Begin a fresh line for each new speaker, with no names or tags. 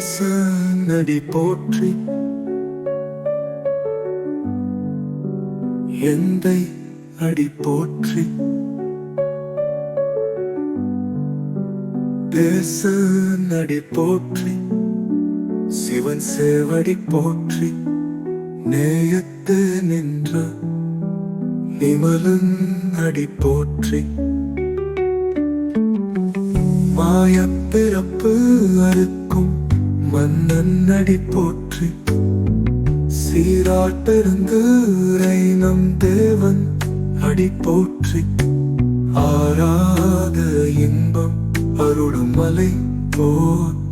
நடி போற்றி எந்தை அடி போற்றி தேச நடி போற்றி சிவன் சேவடி போற்றி நேயத்து நின்ற நிமலன் அடி போற்றி மாயப் பிறப்பு அறுக்கும் மன்னன் அடி போற்றி. சீராட் நம் தேவன் அடி போற்றி. ஆராத இன்பம் அருளும் மலை போற்றி.